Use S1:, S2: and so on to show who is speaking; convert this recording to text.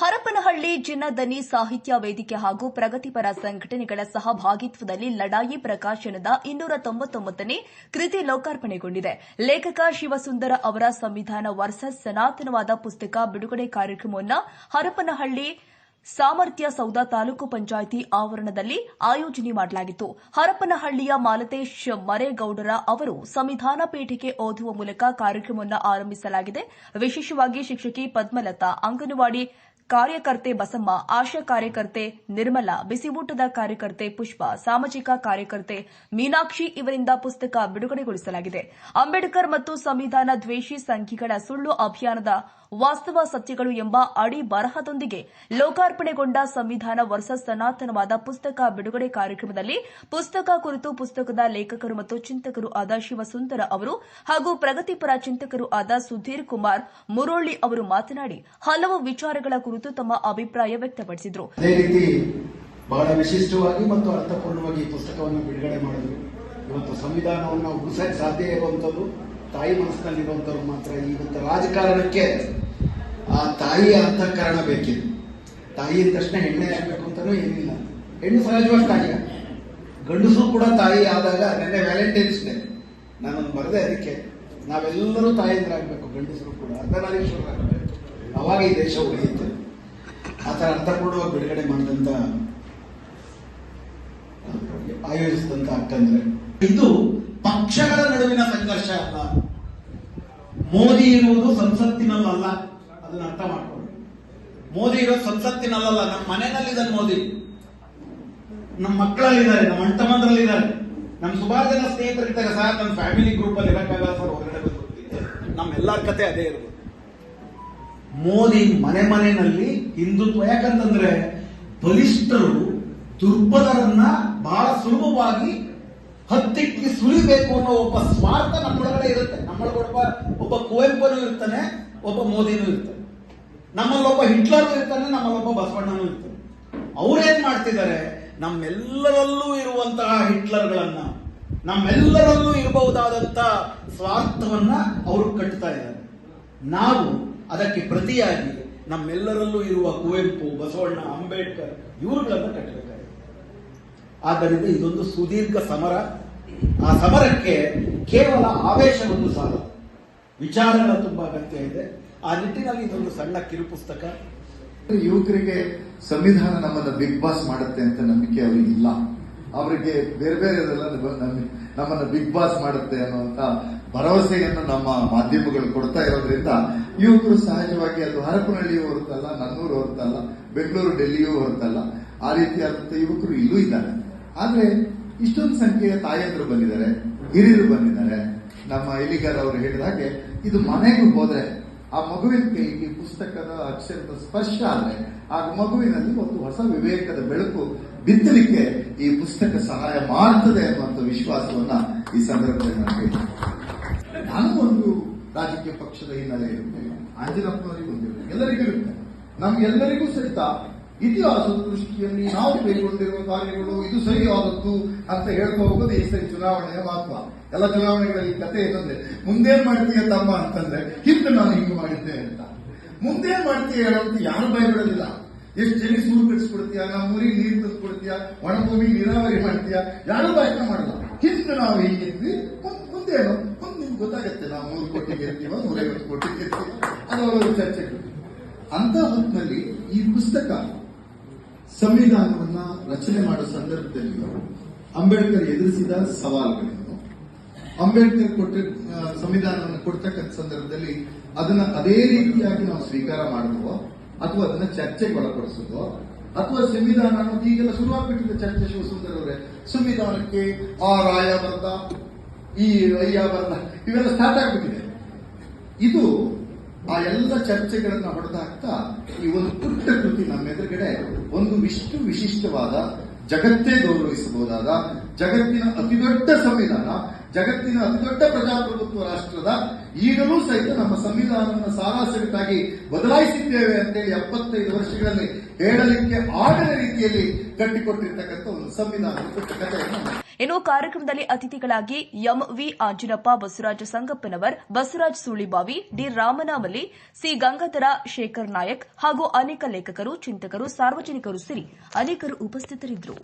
S1: ಹರಪನಹಳ್ಳಿ ಜಿನ್ನದನಿ ಸಾಹಿತ್ಯ ವೇದಿಕೆ ಹಾಗೂ ಪ್ರಗತಿಪರ ಸಂಘಟನೆಗಳ ಸಹಭಾಗಿತ್ವದಲ್ಲಿ ಲಡಾಯಿ ಪ್ರಕಾಶನದ ಇನ್ನೂರ ತೊಂಬತ್ತೊಂಬತ್ತನೇ ಕೃತಿ ಲೋಕಾರ್ಪಣೆಗೊಂಡಿದೆ. ಲೇಖಕ ಶಿವಸುಂದರ ಅವರ ಸಂವಿಧಾನ ವರ್ಸಸ್ ಸನಾತನವಾದ ಪುಸ್ತಕ ಬಿಡುಗಡೆ ಕಾರ್ಯಕ್ರಮವನ್ನು ಹರಪನಹಳ್ಳಿ ಸಾಮರ್ಥ್ಯ ಸೌಧ ತಾಲೂಕು ಪಂಚಾಯಿತಿ ಆವರಣದಲ್ಲಿ ಆಯೋಜನೆ ಮಾಡಲಾಗಿತ್ತು. ಹರಪನಹಳ್ಳಿಯ ಮಾಲತೇಶ್ ಮರೇಗೌಡರ ಅವರು ಸಂವಿಧಾನ ಪೀಠಿಕೆ ಓದುವ ಮೂಲಕ ಕಾರ್ಯಕ್ರಮವನ್ನು ಆರಂಭಿಸಲಾಗಿದೆ. ವಿಶೇಷವಾಗಿ ಶಿಕ್ಷಕಿ ಪದ್ಮಲತಾ, ಅಂಗನವಾಡಿ ಕಾರ್ಯಕರ್ತೆ ಬಸಮ್ಮ, ಆಶಾ ಕಾರ್ಯಕರ್ತೆ ನಿರ್ಮಲಾ ಬಿಸಿಯೂಟದ ಕಾರ್ಯಕರ್ತೆ ಪುಷ್ಪ, ಸಾಮಾಜಿಕ ಕಾರ್ಯಕರ್ತೆ ಮೀನಾಕ್ಷಿ ಇವರಿಂದ ಪುಸ್ತಕ ಬಿಡುಗಡೆಗೊಳಿಸಲಾಗಿದೆ. ಅಂಬೇಡ್ಕರ್ ಮತ್ತು ಸಂವಿಧಾನ ದ್ವೇಷಿ ಸಂಖ್ಯೆಗಳ ಸುಳ್ಳು ಅಭಿಯಾನದ ವಾಸ್ತವ ಸತ್ಯಗಳು ಎಂಬ ಅಡಿ ಬರಹದೊಂದಿಗೆ ಲೋಕಾರ್ಪಣೆಗೊಂಡ ಸಂವಿಧಾನ ವರ್ಷ ಸನಾತನವಾದ ಪುಸ್ತಕ ಬಿಡುಗಡೆ ಕಾರ್ಯಕ್ರಮದಲ್ಲಿ ಪುಸ್ತಕ ಕುರಿತು ಪುಸ್ತಕದ ಲೇಖಕರು ಮತ್ತು ಚಿಂತಕರು ಆದ ಶಿವಸುಂದರ ಅವರು ಹಾಗೂ ಪ್ರಗತಿಪರ ಚಿಂತಕರು ಆದ ಸುಧೀರ್ ಕುಮಾರ್ ಮುರೋಳ್ಳಿ ಅವರು ಮಾತನಾಡಿ, ಹಲವು ವಿಚಾರಗಳ ಕುರಿತು ತಮ್ಮ ಅಭಿಪ್ರಾಯ ವ್ಯಕ್ತಪಡಿಸಿದರು.
S2: ಅದೇ ರೀತಿ ಬಹಳ ವಿಶಿಷ್ಟವಾಗಿ ಮತ್ತು ಅರ್ಥಪೂರ್ಣವಾಗಿ ಪುಸ್ತಕವನ್ನು ಬಿಡುಗಡೆ ಮಾಡಿದ್ರು. ಇವತ್ತು ಸಂವಿಧಾನವನ್ನು ಉಳಿಸಕ್ಕೆ ಸಾಧ್ಯ ಇರುವಂಥದ್ದು, ತಾಯಿ ಮನಸ್ಸಿನಲ್ಲಿರುವಂಥವ್ರು ಮಾತ್ರ. ಇವತ್ತು ರಾಜಕಾರಣಕ್ಕೆ ಆ ತಾಯಿಯ ಅಂತಃಕರಣ ಬೇಕಿದೆ ತಾಯಿ ತಕ್ಷಣ ಹೆಣ್ಣೆ ಆಗಬೇಕು ಅಂತಲೂ ಏನಿಲ್ಲ. ಹೆಣ್ಣು ಸಹಜವಾಗಿ ತಾಯಿಯ ಗಂಡಸರು ಕೂಡ ತಾಯಿ ಆದಾಗ ನೆನ್ನೆ ವ್ಯಾಲೆಂಟೈನ್ಸ್ ಡೇ. ನಾನೊಂದು ಬರದೆ ಅದಕ್ಕೆ. ನಾವೆಲ್ಲರೂ ತಾಯಿಯಂದ್ರಾಗಬೇಕು ಗಂಡಸರು ಕೂಡ. ಅರ್ಧನಾರೀಶ್ವರರಾಗಬೇಕು. ಅವಾಗ ಈ ದೇಶ ಉಳಿಯುತ್ತೆ. ಥರ ಅರ್ಥಪೂರ್ಣವಾಗಿ ಬಿಡುಗಡೆ ಮಾಡಿದಂತ ಆಯೋಜಿಸಿದಂತ ಅಕ್ಕಂದ್ರೆ ಇದು ಪಕ್ಷಗಳ ನಡುವಿನ ಸಂಘರ್ಷ ಅಲ್ಲ. ಮೋದಿ ಇರುವುದು ಸಂಸತ್ತಿನಲ್ಲ ಅದನ್ನ ಅರ್ಥ ಮಾಡ್ಕೊಳ್ಳಿ. ಮೋದಿ ಇರೋದು ಸಂಸತ್ತಿನಲ್ಲ ನಮ್ಮ ಮನೆಯಲ್ಲಿದ್ದಾನೆ ಮೋದಿ. ನಮ್ಮ ಮಕ್ಕಳಲ್ಲಿದ್ದಾರೆ, ನಮ್ಮ ಅಣ್ತಮ್ಮಂದ್ರಲ್ಲಿದ್ದಾರೆ ನಮ್ಮ ಸುಮಾರು ಜನ ಸ್ನೇಹಿತರಿದ್ದಾಗ ಸರ್ ನಮ್ಮ ಫ್ಯಾಮಿಲಿ ಗ್ರೂಪ್ ಅಲ್ಲಿ ಇರಕ್ಕಾಗಲ್ಲ ಸರ್, ಹೊರಗಡೆ ಬಂದು ನಮ್ಮೆಲ್ಲರ ಕತೆ ಅದೇ ಇರ್ಬೋದು. ಮೋದಿ ಮನೆ ಮನೆಯಲ್ಲಿ ಹಿಂದುತ್ವ ಯಾಕಂತಂದ್ರೆ ಬಲಿಷ್ಠರು ದುರ್ಬಲರನ್ನ ಬಹಳ ಸುಲಭವಾಗಿ ಹತ್ತಿಕ್ಕಿ ಸುಳಿಬೇಕು ಅನ್ನೋ ಒಬ್ಬ ಸ್ವಾರ್ಥ ನಮ್ಮೊಳಗಡೆ ಇರುತ್ತೆ. ನಮ್ಮೊಳಗೊಬ್ಬ ಒಬ್ಬ ಕುವೆಂಪುನು ಇರ್ತಾನೆ, ಒಬ್ಬ ಮೋದಿನೂ ಇರ್ತಾನೆ. ನಮ್ಮಲ್ಲೊಬ್ಬ ಹಿಟ್ಲರ್ ಇರ್ತಾನೆ ನಮ್ಮಲ್ಲೊಬ್ಬ ಬಸವಣ್ಣನೂ ಇರ್ತಾನೆ. ಅವ್ರೇನ್ ಮಾಡ್ತಿದ್ದಾರೆ? ನಮ್ಮೆಲ್ಲರಲ್ಲೂ ಇರುವಂತಹ ಹಿಟ್ಲರ್ಗಳನ್ನ, ನಮ್ಮೆಲ್ಲರಲ್ಲೂ ಇರಬಹುದಾದಂತ ಸ್ವಾರ್ಥವನ್ನ ಅವರು ಕಟ್ತಾ ಇದ್ದಾರೆ. ನಾವು ಅದಕ್ಕೆ ಪ್ರತಿಯಾಗಿ ನಮ್ಮೆಲ್ಲರಲ್ಲೂ ಇರುವ ಕುವೆಂಪು, ಬಸವಣ್ಣ, ಅಂಬೇಡ್ಕರ್ ಇವರುಗಳನ್ನ ಕಟ್ಟಬೇಕಾಗಿದೆ. ಆದ್ದರಿಂದ ಇದೊಂದು ಸುದೀರ್ಘ ಸಮರ. ಆ ಸಮರಕ್ಕೆ ಕೇವಲ ಆವೇಶವನ್ನು ಸಾಲ. ವಿಚಾರಗಳ ತುಂಬಾ ಅಗತ್ಯ ಇದೆ. ಆ ನಿಟ್ಟಿನಲ್ಲಿ ಇದೊಂದು ಸಣ್ಣ ಕಿರು ಪುಸ್ತಕ.
S3: ಯುವಕರಿಗೆ ಸಂವಿಧಾನ ನಮ್ಮನ್ನ ಬಿಗ್ ಬಾಸ್ ಮಾಡುತ್ತೆ ಅಂತ ನಂಬಿಕೆ ಅವರಿಗೆ ಇಲ್ಲ. ಅವರಿಗೆ ಬೇರೆ ಬೇರೆ ನಮ್ಮನ್ನ- ನಮ್ಮನ್ನ ಬಿಗ್ ಬಾಸ್ ಮಾಡುತ್ತೆ ಅನ್ನುವಂತ ಭರವಸೆಯನ್ನು ನಮ್ಮ ಮಾಧ್ಯಮಗಳು ಕೊಡ್ತಾ ಇರೋದ್ರಿಂದ ಯುವಕರು ಸಹಜವಾಗಿ ಅದು ಹರಪನಹಳ್ಳಿಯೂ ಹೊರತಲ್ಲ, ನನ್ನೂರು ಹೊರತಲ್ಲ, ಬೆಂಗಳೂರು ಡೆಲ್ಲಿಯೂ ಹೊರತಲ್ಲ. ಆ ರೀತಿಯಾದಂಥ ಯುವಕರು ಇಲ್ಲೂ ಇದ್ದಾರೆ. ಆದರೆ ಇಷ್ಟೊಂದು ಸಂಖ್ಯೆಯ ತಾಯಂದರು ಬಂದಿದ್ದಾರೆ, ಹಿರಿಯರು ಬಂದಿದ್ದಾರೆ. ನಮ್ಮ ಎಲಿಗಾರ್ ಅವರು ಹೇಳಿದ ಹಾಗೆ, ಇದು ಮನೆಗೂ ಹೋದರೆ ಆ ಮಗುವಿನ ಕೈಗೆ ಪುಸ್ತಕದ ಅಕ್ಷರದ ಸ್ಪರ್ಶ ಆದರೆ ಆ ಮಗುವಿನಲ್ಲಿ ಒಂದು ಹೊಸ ವಿವೇಕದ ಬೆಳಕು ಬಿತ್ತಲಿಕ್ಕೆ ಈ ಪುಸ್ತಕ ಸಹಾಯ ಮಾಡ್ತದೆ ಅನ್ನುವಂಥ ವಿಶ್ವಾಸವನ್ನ ಈ ಸಂದರ್ಭದಲ್ಲಿ ನಾನು ಹೇಳ್ತೇನೆ ನಾನು ಒಂದು ರಾಜಕೀಯ ಪಕ್ಷದ ಹಿನ್ನೆಲೆ ಇರುತ್ತೆ. ಆಂಜನಪ್ಪನವರಿಗೂ ಒಂದಿರುತ್ತೆ ಎಲ್ಲರಿಗೂ ಇರುತ್ತೆ. ನಮ್ಗೆಲ್ಲರಿಗೂ ಸಹಿತ ಇತಿಹಾಸದ ದೃಷ್ಟಿಯಲ್ಲಿ ನಾವು ಕೈಗೊಂಡಿರುವ ಕಾರ್ಯಗಳು ಇದು ಸರಿಯಾದದ್ದು ಅಂತ ಹೇಳ್ಕೊ ಹೋಗೋದು ಈ ಸರಿ ಚುನಾವಣೆಯ ಮಹತ್ವ. ಎಲ್ಲ ಚುನಾವಣೆಗಳಲ್ಲಿ ಕತೆ ಏನಂದ್ರೆ, ಮುಂದೇನ್ ಮಾಡ್ತೀಯ ತಮ್ಮ ಅಂತಂದ್ರೆ, ಹಿಂದೆ ನಾನು ಹಿಂಗೆ ಮಾಡಿದ್ದೆ ಅಂತ. ಮುಂದೇನ್ ಮಾಡ್ತೀಯ ಹೇಳೋದು ಯಾರು ಭಯಬಿಡೋದಿಲ್ಲ ಎಷ್ಟು ಜನ ಸೂರು ಕಟ್ಸ್ಕೊಡ್ತೀಯ? ನಮ್ಮ ಊರಿಗೆ ನೀರು ಕಟ್ಸ್ಕೊಡ್ತೀಯ ಒಣಭೂಮಿ ನೀರಾವರಿ ಮಾಡ್ತೀಯ? ಯಾರು ಪ್ರಯತ್ನ ಮಾಡಲ್ಲ ಹಿಂದೆ ನಾವು ಹೀಗಿದ್ವಿ ಮುಂದ್- ಮುಂದೇನು? ಮುಂದೆ ನಿಮ್ಗೆ ಗೊತ್ತಾಗುತ್ತೆ ನಾವು ಮೂರು ಕೋಟಿಗೆ ಇರ್ತೀವ ನೂರೈವತ್ತು ಕೋಟಿಗೆ ಇರ್ತೀವ ಅದು ಚರ್ಚೆ ಅಂತ ಹೊತ್ತಿನಲ್ಲಿ ಈ ಪುಸ್ತಕ ಸಂವಿಧಾನವನ್ನ ರಚನೆ ಮಾಡೋ ಸಂದರ್ಭದಲ್ಲಿ ಅಂಬೇಡ್ಕರ್ ಎದುರಿಸಿದ ಸವಾಲುಗಳೇನು ಅಂಬೇಡ್ಕರ್ ಕೊಟ್ಟ ಸಂವಿಧಾನವನ್ನು ಕೊಡ್ತಕ್ಕಂಥ ಸಂದರ್ಭದಲ್ಲಿ ಅದನ್ನ ಅದೇ ರೀತಿಯಾಗಿ ನಾವು ಸ್ವೀಕಾರ ಮಾಡುವ ಅಥವಾ ಅದನ್ನ ಚರ್ಚೆಗೆ ಒಳಪಡಿಸೋದು ಅಥವಾ ಸಂವಿಧಾನ ಅನ್ನೋದು ಈಗೆಲ್ಲ ಶುರುವಾಗ್ಬಿಟ್ಟಿದೆ ಚರ್ಚೆ ಶಿವಸುಂದರ್ ಅವರೇ ಸಂವಿಧಾನಕ್ಕೆ ಆ ರಾಯ ಬರ್ದ ಈ ಅಯ್ಯ ಬರ್ದ ಇವೆಲ್ಲ ಸ್ಟಾರ್ಟ್ ಆಗ್ಬಿಟ್ಟಿದೆ. ಇದು ಆ ಎಲ್ಲ ಚರ್ಚೆಗಳನ್ನ ಹೊಡೆದಾಕ್ತಾ ಈ ಒಂದು ಪುಟ್ಟ ಕೃತಿ ನಮ್ಮ ಎದುರುಗಡೆ ಒಂದು ವಿಷ್ಟು ವಿಶಿಷ್ಟವಾದ ಜಗತ್ತೇ ಗೌರವಿಸಬಹುದಾದ ಜಗತ್ತಿನ ಅತಿದೊಡ್ಡ ಸಂವಿಧಾನ. ಜಗತ್ತಿನ ಅತಿದೊಡ್ಡ ಪ್ರಜಾಪ್ರಭುತ್ವ ರಾಷ್ಟ್ರದ ಈಗಲೂ ಸಹಿತ ನಮ್ಮ ಸಂವಿಧಾನವನ್ನು ಸಾರಾಸಗಟಾಗಿ ಬದಲಾಯಿಸಿದ್ದೇವೆ ಅಂತೇಳಿ ಎಪ್ಪತ್ತೈದು ವರ್ಷಗಳಲ್ಲಿ ಹೇಳಲಿಕ್ಕೆ ಆಗದ ರೀತಿಯಲ್ಲಿ ಕಟ್ಟಿಕೊಟ್ಟಿರ್ತಕ್ಕಂಥ ಒಂದು ಸಂವಿಧಾನ ಪುಸ್ತಕತೆಯನ್ನು
S1: ಇನ್ನು ಕಾರ್ಯಕ್ರಮದಲ್ಲಿ ಅತಿಥಿಗಳಾಗಿ M V Anjinappa Basavaraja Sangappanavar, Basavaraj Sulibavi, D Ramanamali C Gangadhara Shekhar Nayak ಹಾಗೂ ಅನೇಕ ಲೇಖಕರು, ಚಿಂತಕರು, ಸಾರ್ವಜನಿಕರು ಸೇರಿ ಅನೇಕರು ಉಪಸ್ಥಿತರಿದ್ದರು.